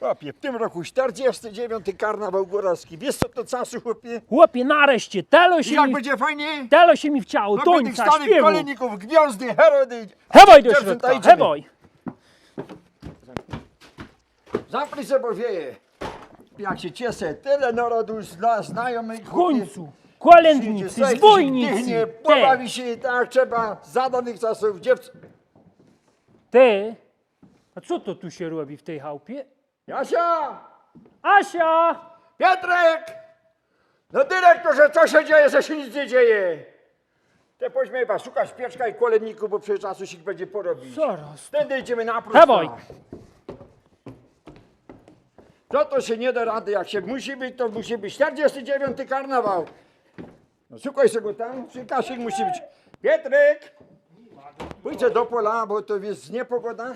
Chłopie, w tym roku 49. karnawał góralski. Wiesz co to czasu, chłopie? Chłopie, nareszcie, telo się, Jak mi, będzie fajnie? telo się mi wciało, Chłopie, tych tońca, starych śpiewu. kolejników, gwiazdy, herody. Hewoj do Dziewczyn, środka, idziemy. hewoj. Zamknij się, bo wieje. Jak się cieszę, tyle narodu zna, znajomych. W chłopie. końcu, kolędnicy, Przyjdzie, zbójnicy, dychnie, te, Pobawi się tak trzeba, za danych czasów dziewczyn. te. A co to tu się robi w tej chałupie? Jasia! Asia! Piotrek! No dyrektorze, co się dzieje, że się nic nie dzieje? Te pośmiewa, szukasz pieczka i koledników, bo przecież czasu się będzie porobić. Zaraz. Wtedy idziemy na próbę. Dawaj. Co to się nie da rady, jak się musi być, to musi być 49 karnawał. No szukaj sobie go tam, przy Kasik musi być. Pietrek! Pójdźcie do pola, bo to jest niepogoda.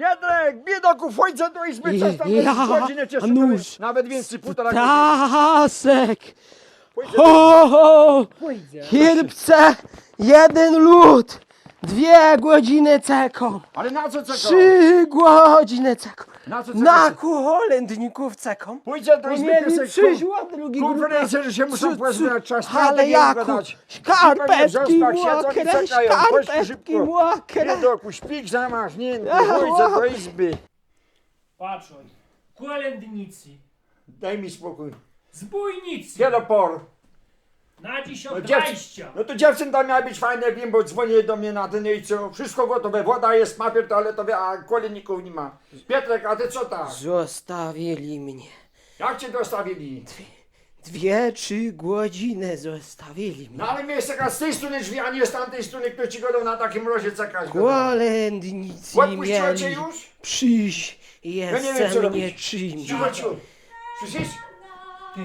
Pietrek, biedoku, wchodźcie do izby, coś tam Ja, godzinę cię nóż. Nawet więcej, półtora godziny. Tasek! Ho, ho! Jeden lód, dwie godziny ceką, Ale na co czekał? trzy godziny ceką. Na co Na czekał? kolędników ceką. Pójdźcie do izby, Mieli piesek, przyjść od drugiej Konferencje, że się muszą pozbywać, trzeba Ale strategię Jaku, ugadać. szkarpetki Pewnie w zaspach siedzą i mokre. Chodź szybko. mokre. Biedoku, śpik zamarznięty, Ach, pójdźcie do ła. izby. Patrzaj, kolędnicy, Daj mi spokój. zbójnicy, Kielopor. Na dziś No, od dziewczyn, wejścia. no to dziewczyn tam miała być fajne, wiem, bo dzwoni do mnie na ten i co. Wszystko gotowe, woda jest, papier toaletowy, a kolejników nie ma. Pietrek, a ty co tam? Zostawili mnie. Jak cię dostawili? Dwie, trzy godziny zostawili mnie. No ale jest taka z tej strony drzwi, a nie z tamtej strony, kto ci godą na takim mrozie czekać. Kolędnicy Odpuściła cię mieli już? przyjść nie wiem, co jeszcze robić. mnie czymś. Cicho, cicho. Słyszysz? Ty,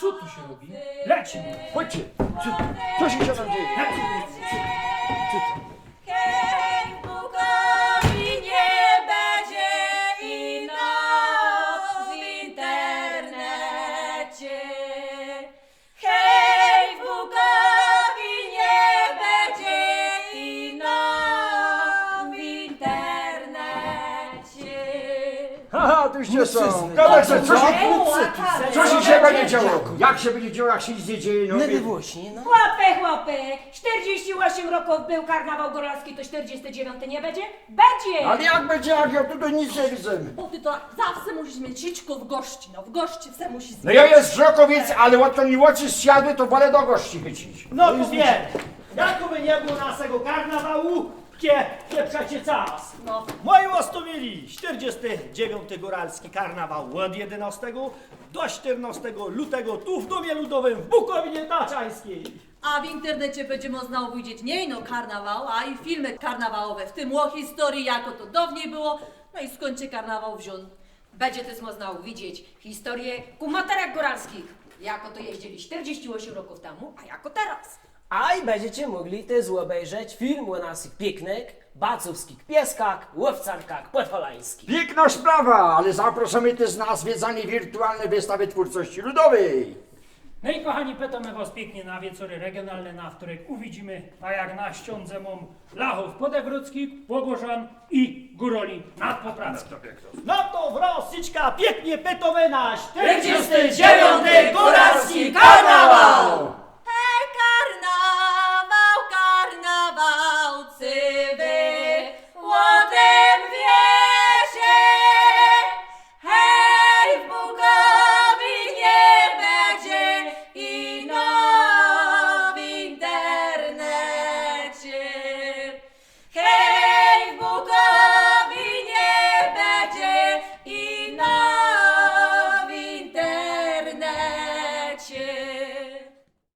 co tu się robi? Lecimy. Chodźcie. Co, co się tam dzieje? Hej, Bukowi nie będzie ino w internecie. Hej, Bukowi nie będzie ino w internecie. Haha, tu się są. Gadaj co się, co się się będzie działo? Jak się będzie działo, jak się nic nie dzieje? No, No wie- właśnie, no. Chłopy, chłopy, 48 roków był karnawał góralski, to 49 nie będzie? Będzie! Ale jak będzie, jak ja tutaj nic nie widzę? Bo ty to zawsze musisz mieć sieczko w gości, no w gości se musisz No ja jest z Żokowiec, ale to mi oczy zsiadły, to wolę do gości chycić. No to wiem, jakoby nie było naszego karnawału, kie, pieprzacie czas. No. Moi ostomili 49. Góralski Karnawał od 11 do 14 lutego tu w Domie Ludowym w Bukowinie Taczańskiej. A w internecie będzie można widzieć nie ino karnawał, a i filmy karnawałowe, w tym o historii, jako to dawniej było, no i skąd się karnawał wziął. Będzie też można widzieć historię kumaterek góralskich. Jako to jeździli 48 roków temu, a jako teraz. A i będziecie mogli też obejrzeć film o naszych pięknych, bacowskich pieskach, łowcarkach podholańskich. Piękna sprawa, ale zapraszamy też na zwiedzanie wirtualnej wystawy twórczości ludowej. No i kochani, pytamy was pięknie na wieczory regionalne, na których uwidzimy, a jak na ściądze mam Lachów Podewróckich, Pogorzan i Góroli nad Poprackiem. No to wrosiczka pięknie pytowy na 49. Góralski Karnawał!